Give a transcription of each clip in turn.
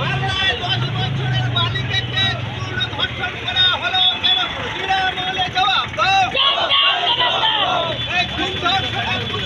হাল্লায় দশ বছরের নাবালিকাকে খুন করা হলো কেন মুখ্যমন্ত্রী জবাব দাও বন্দে মাতরম। প্রদত্ত মুখ্যমন্ত্রী জব দাও জবাব দাও জবাব দাও হ্যাঁ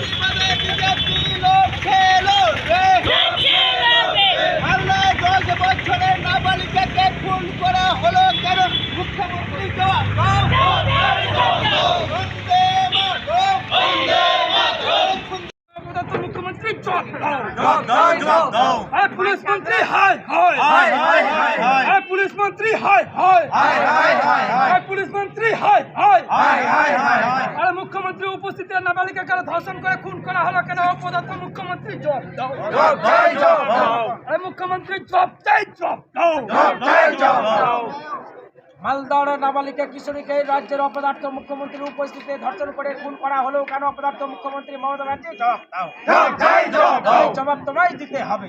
পুলিশ মন্ত্রী হাই হাই হায় হায় হায় হায় হ্যাঁ পুলিশ মন্ত্রী হাই হাই। হায় হায় হায় হায় হ্যাঁ পুলিশ মন্ত্রী হাই হাই। হায় হায় হায় হায় আরে মুখ্যমন্ত্রী উপস্থিতি নাবালিকাকে ধর্ষণ করে খুন করা হলো কেন? অপদার্থ মুখ্যমন্ত্রী জব মুখ্যমন্ত্রী জব চাই জব মালদার নাবালিকা কিশোরীকে রাজ্যের অপদার্থ মুখ্যমন্ত্রীর উপস্থিতিতে ধর্ষণ করে খুন করা হলেও কেন অপদার্থ মুখ্যমন্ত্রী মমতা ব্যানার্জি? জবাব দাও। তোমায় দিতে হবে।